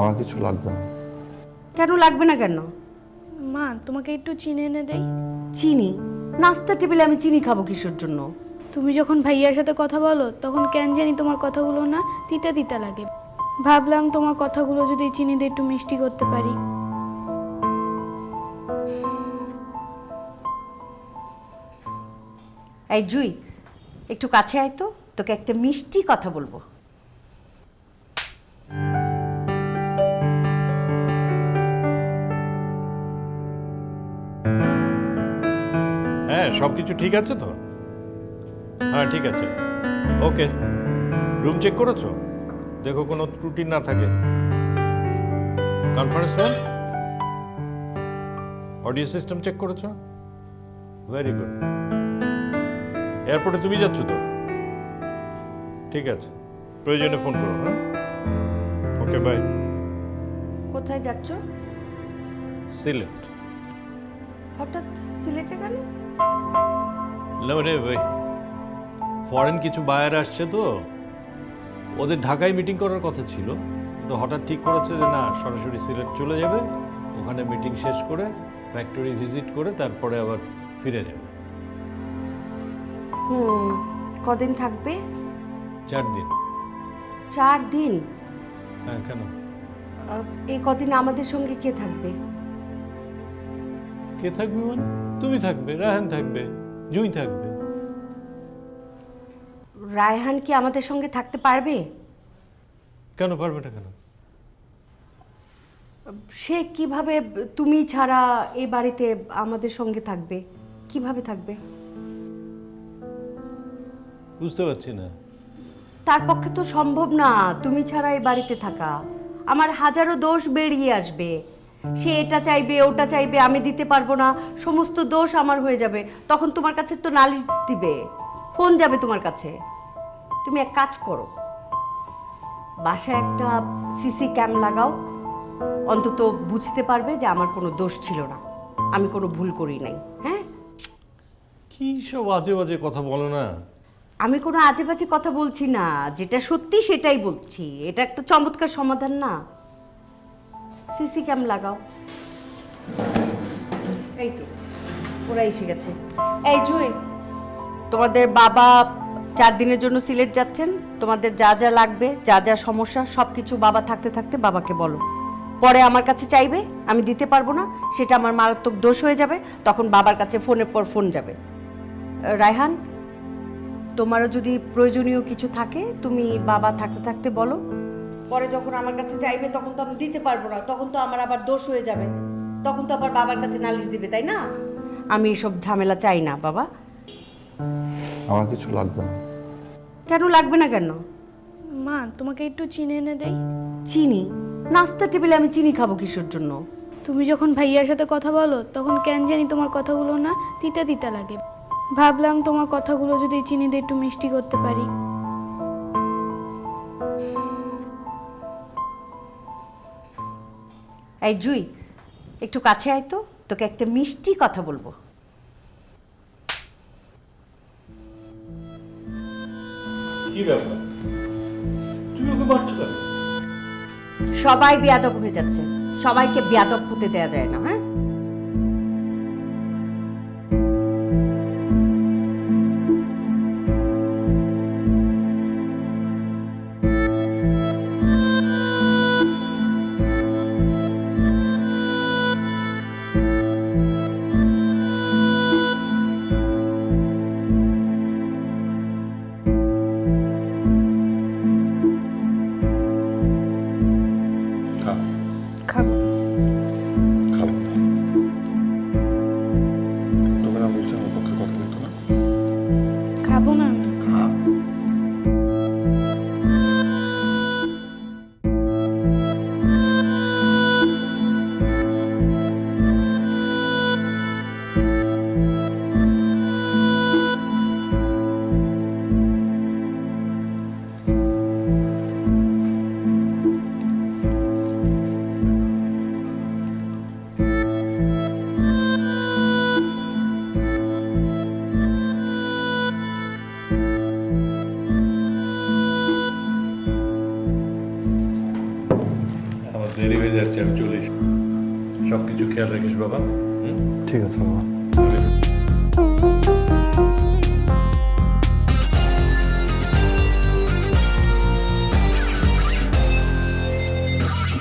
আমার কিছু লাগবে না। কেন লাগবে না কেন? মা তোমাকে একটু চিনি এনে দেই। চিনি? নাস্তা টেবিলে আমি চিনি খাব কিসের জন্য? তুমি যখন ভাইয়ার সাথে কথা বলো তখন কেন জানি তোমার কথাগুলো না তিতা তিতা লাগে। ভাবলাম তোমার কথাগুলো যদি চিনি দিয়ে একটু মিষ্টি করতে পারি। এই জুই একটু কাছে আয় তো তোকে একটা মিষ্টি কথা বলব। হ্যাঁ সব কিছু ঠিক আছে তো? হ্যাঁ ঠিক আছে। ওকে রুম চেক করেছ? দেখো কোনো ত্রুটি না থাকে। Conference ma'am audio system check করেছ? ভেরি গুড এয়ারপোর্টে তুমি যাচ্ছ তো? ঠিক আছে। প্রয়োজনে ফোন করো হ্যাঁ? ওকে বাই কোথায় যাচ্ছ? সিলেট। হঠাৎ সিলেটে কেন রে ভাই ফরেন কিছু বায়ার আসছে তো। ওদের ঢাকায় মিটিং করার কথা ছিল তো হঠাৎ ঠিক করেছে যে না সরাসরি সিলেট চলে যাবে ওখানে মিটিং শেষ করে ফ্যাক্টরি ভিজিট করে তারপরে আবার ফিরে যাবে। হুম কদিন থাকবে? চার দিন। চার দিন? হ্যাঁ কেন? এই কদিন আমাদের সঙ্গে কে থাকবে? কে থাকবে মানে? তুমি থাকবে রাহান থাকবে। জুই থাকবে। রায়হান কি আমাদের সঙ্গে থাকতে পারবে? কেন পারবে না কেন? সে কীভাবে তুমি ছাড়া এই বাড়িতে আমাদের সঙ্গে থাকবে? কীভাবে থাকবে? বুঝতে পারছি না। তার পক্ষে তো সম্ভব না তুমি ছাড়া এই বাড়িতে থাকা। আমার হাজারো দোষ বেরিয়ে আসবে। সে এটা চাইবে ওটা চাইবে আমি দিতে পারব না সমস্ত দোষ আমার হয়ে যাবে। তখন তোমার কাছে তো নালিশ দিবে। ফোন যাবে তোমার কাছে। তুমি এক কাজ করো। বাসায় একটা সিসি ক্যাম লাগাও। অন্তত বুঝতে পারবে যে আমার কোনো দোষ ছিল না। আমি কোনো ভুল করি নাই। হ্যাঁ? কি সব আজে বাজে কথা বলো না? আমি কোনো আজে বাজে কথা বলছি না। যেটা সত্যি সেটাই বলছি। এটা একটা চমৎকার সমাধান না। সিসি ক্যাম লাগাও। এই তো, ওরা এসে গেছে। এই জুই, তোমাদের বাবা চার দিনের জন্য সিলেট যাচ্ছেন। তোমাদের যা যা লাগবে, যা যা সমস্যা সব কিছু বাবা থাকতে থাকতে বাবাকে বলো। পরে আমার কাছে চাইবে, আমি দিতে পারব না, সেটা আমার মারাত্মক দোষ হয়ে যাবে, তখন বাবার কাছে ফোনের পর ফোন যাবে। রায়হান, তোমারও যদি প্রয়োজনীয় কিছু থাকে, তুমি বাবা থাকতে থাকতে বলো। পরে যখন আমার কাছে চাইবে তখন তো আমি দিতে পারব না তখন তো আমার আবার দোষ হয়ে যাবে। তখন তো আবার বাবার কাছে নালিশ দিবে তাই না? আমি এসব ঝামেলা চাই না বাবা। আমার কিছু লাগবে না। কেন লাগবে না কেন? মা তোমাকে একটু চিনি এনে দেই। চিনি? নাস্তা টেবিলে আমি চিনি খাব কিসের জন্য? তুমি যখন ভাইয়ার সাথে কথা বলো তখন কেন জানি তোমার কথাগুলো না তিতা তিতা লাগে। ভাবলাম তোমার কথাগুলো যদি চিনি দিয়ে একটু মিষ্টি করতে পারি। এই জুই একটু কাছে আয় তো তোকে একটা মিষ্টি কথা বলব। কি ব্যাপার? তুমি ওকে মারছো কেন? সবাই বেয়াদব হয়ে যাচ্ছে। সবাইকে বেয়াদব হতে দেয়া যায় না হ্যাঁ? যাচ্ছে আমি চলে সব কিছু খেয়াল রাখিস বাবা ঠিক আছে বাবা.